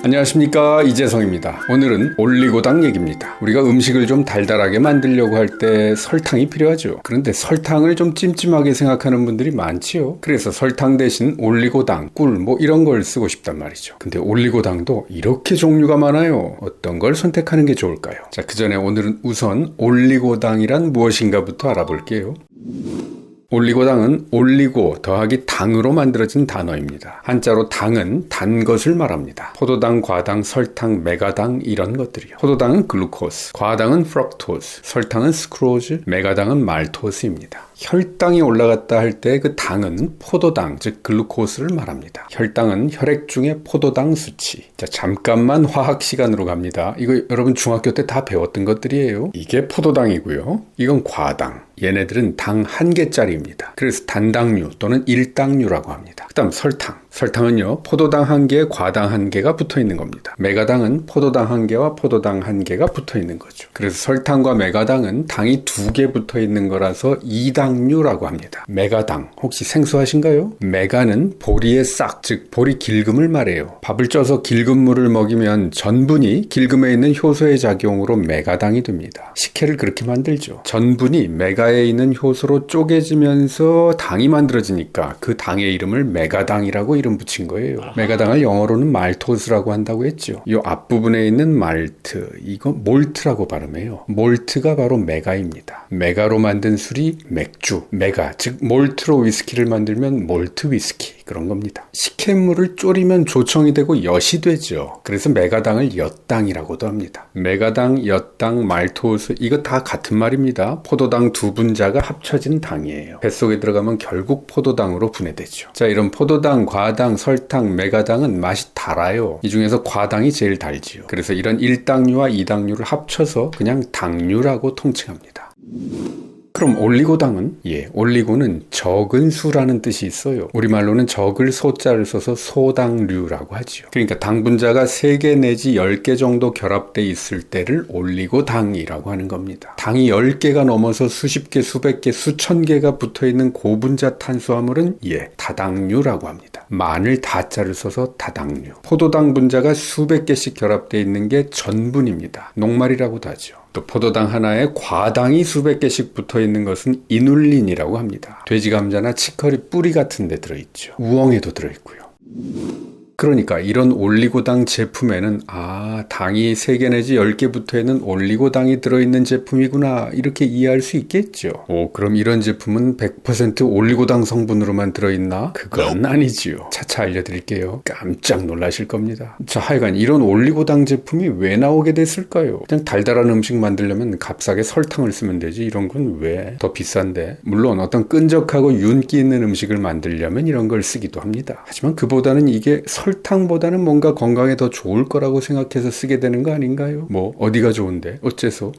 안녕하십니까 이재성입니다. 오늘은 올리고당 얘기입니다. 우리가 음식을 좀 달달하게 만들려고 할 때 설탕이 필요하죠. 그런데 설탕을 좀 찜찜하게 생각하는 분들이 많지요. 그래서 설탕 대신 올리고당, 꿀 뭐 이런 걸 쓰고 싶단 말이죠. 근데 올리고당도 이렇게 종류가 많아요. 어떤 걸 선택하는 게 좋을까요? 자, 그 전에 오늘은 우선 올리고당이란 무엇인가부터 알아볼게요. 올리고당은 올리고 더하기 당으로 만들어진 단어입니다. 한자로 당은 단 것을 말합니다. 포도당, 과당, 설탕, 메가당 이런 것들이요. 포도당은 글루코스, 과당은 프럭토스, 설탕은 스크로즈, 메가당은 말토스입니다. 혈당이 올라갔다 할 때 그 당은 포도당, 즉 글루코스를 말합니다. 혈당은 혈액 중의 포도당 수치. 자, 잠깐만 화학 시간으로 갑니다. 이거 여러분 중학교 때 다 배웠던 것들이에요. 이게 포도당이고요. 이건 과당. 얘네들은 당 한 개짜리입니다. 그래서 단당류 또는 일당류라고 합니다. 그 다음 설탕. 설탕은요, 포도당 한 개, 과당 한 개가 붙어 있는 겁니다. 메가당은 포도당 한 개와 포도당 한 개가 붙어 있는 거죠. 그래서 설탕과 메가당은 당이 두 개 붙어 있는 거라서 이당 류라고 합니다. 메가당, 혹시 생소하신가요? 메가는 보리의 싹, 즉 보리 길금을 말해요. 밥을 쪄서 길금물을 먹이면 전분이 길금에 있는 효소의 작용으로 메가당이 됩니다. 식혜를 그렇게 만들죠. 전분이 메가에 있는 효소로 쪼개지면서 당이 만들어지니까 그 당의 이름을 메가당이라고 이름 붙인 거예요. 메가당을 영어로는 말토스라고 한다고 했죠. 이 앞부분에 있는 말트, 이거 몰트라고 발음해요. 몰트가 바로 메가입니다. 메가로 만든 술이 맥주, 메가, 즉 몰트로 위스키를 만들면 몰트 위스키 그런 겁니다. 식혜물을 졸이면 조청이 되고 엿이 되죠. 그래서 메가당을 엿당이라고도 합니다. 메가당, 엿당, 말토스 이거 다 같은 말입니다. 포도당 두 분자가 합쳐진 당이에요. 뱃속에 들어가면 결국 포도당으로 분해되죠. 자, 이런 포도당, 과당, 설탕, 메가당은 맛이 달아요. 이 중에서 과당이 제일 달지요. 그래서 이런 1당류와 2당류를 합쳐서 그냥 당류라고 통칭합니다. 그럼 올리고당은? 예, 올리고는 적은 수라는 뜻이 있어요. 우리말로는 적을 소자를 써서 소당류라고 하지요. 그러니까 당분자가 3개 내지 10개 정도 결합돼 있을 때를 올리고당이라고 하는 겁니다. 당이 10개가 넘어서 수십 개, 수백 개, 수천 개가 붙어 있는 고분자 탄수화물은 예, 다당류라고 합니다. 마늘 다자를 써서 다당류. 포도당 분자가 수백 개씩 결합돼 있는 게 전분입니다. 녹말이라고도 하죠. 또 포도당 하나에 과당이 수백 개씩 붙어 있는 것은 이눌린이라고 합니다. 돼지 감자나 치커리 뿌리 같은 데 들어있죠. 우엉에도 들어있고요. 그러니까 이런 올리고당 제품에는 아 당이 3개 내지 10개 붙어있는 올리고당이 들어있는 제품이구나 이렇게 이해할 수 있겠죠. 오 그럼 이런 제품은 100% 올리고당 성분으로만 들어있나? 그건 아니지요. 차차 알려드릴게요. 깜짝 놀라실 겁니다. 자 하여간 이런 올리고당 제품이 왜 나오게 됐을까요? 그냥 달달한 음식 만들려면 값싸게 설탕을 쓰면 되지 이런 건 왜 더 비싼데? 물론 어떤 끈적하고 윤기 있는 음식을 만들려면 이런 걸 쓰기도 합니다. 하지만 그보다는 이게 설 설탕보다는 뭔가 건강에 더 좋을 거라고 생각해서 쓰게 되는 거 아닌가요? 뭐 어디가 좋은데 어째서?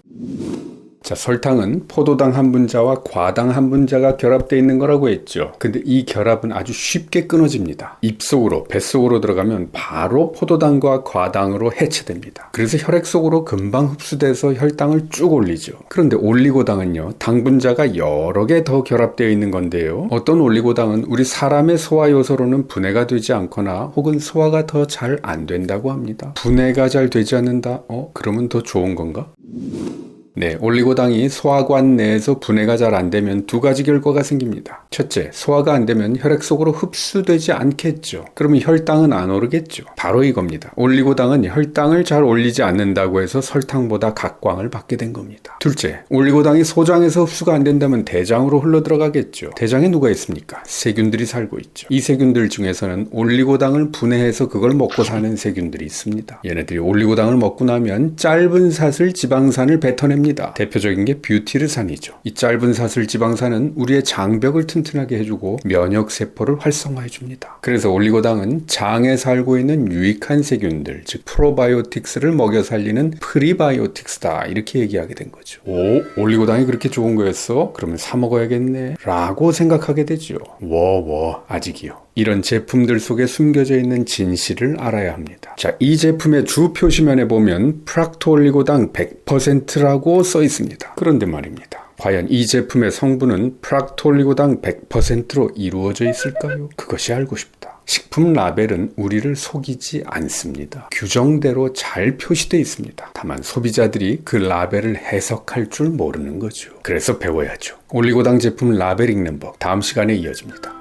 자, 설탕은 포도당 한 분자와 과당 한 분자가 결합되어 있는 거라고 했죠. 근데 이 결합은 아주 쉽게 끊어집니다. 입속으로, 뱃속으로 들어가면 바로 포도당과 과당으로 해체됩니다. 그래서 혈액 속으로 금방 흡수돼서 혈당을 쭉 올리죠. 그런데 올리고당은요, 당 분자가 여러 개 더 결합되어 있는 건데요. 어떤 올리고당은 우리 사람의 소화 요소로는 분해가 되지 않거나 혹은 소화가 더 잘 안 된다고 합니다. 분해가 잘 되지 않는다? 어, 그러면 더 좋은 건가? 네, 올리고당이 소화관 내에서 분해가 잘 안 되면 두 가지 결과가 생깁니다. 첫째, 소화가 안 되면 혈액 속으로 흡수되지 않겠죠. 그러면 혈당은 안 오르겠죠. 바로 이겁니다. 올리고당은 혈당을 잘 올리지 않는다고 해서 설탕보다 각광을 받게 된 겁니다. 둘째, 올리고당이 소장에서 흡수가 안 된다면 대장으로 흘러 들어가겠죠. 대장에 누가 있습니까? 세균들이 살고 있죠. 이 세균들 중에서는 올리고당을 분해해서 그걸 먹고 사는 세균들이 있습니다. 얘네들이 올리고당을 먹고 나면 짧은 사슬 지방산을 뱉어냅니다. 합니다. 대표적인 게 뷰티르산이죠. 이 짧은 사슬 지방산은 우리의 장벽을 튼튼하게 해주고 면역 세포를 활성화해 줍니다. 그래서 올리고당은 장에 살고 있는 유익한 세균들, 즉 프로바이오틱스를 먹여 살리는 프리바이오틱스다 이렇게 얘기하게 된 거죠. 오, 올리고당이 그렇게 좋은 거였어? 그러면 사 먹어야겠네. 라고 생각하게 되죠. 워워 아직이요. 이런 제품들 속에 숨겨져 있는 진실을 알아야 합니다. 자, 이 제품의 주 표시면에 보면 프락토 올리고당 100%라고 써 있습니다. 그런데 말입니다. 과연 이 제품의 성분은 프락토 올리고당 100%로 이루어져 있을까요? 그것이 알고 싶다. 식품 라벨은 우리를 속이지 않습니다. 규정대로 잘 표시되어 있습니다. 다만 소비자들이 그 라벨을 해석할 줄 모르는 거죠. 그래서 배워야죠. 올리고당 제품 라벨 읽는 법 다음 시간에 이어집니다.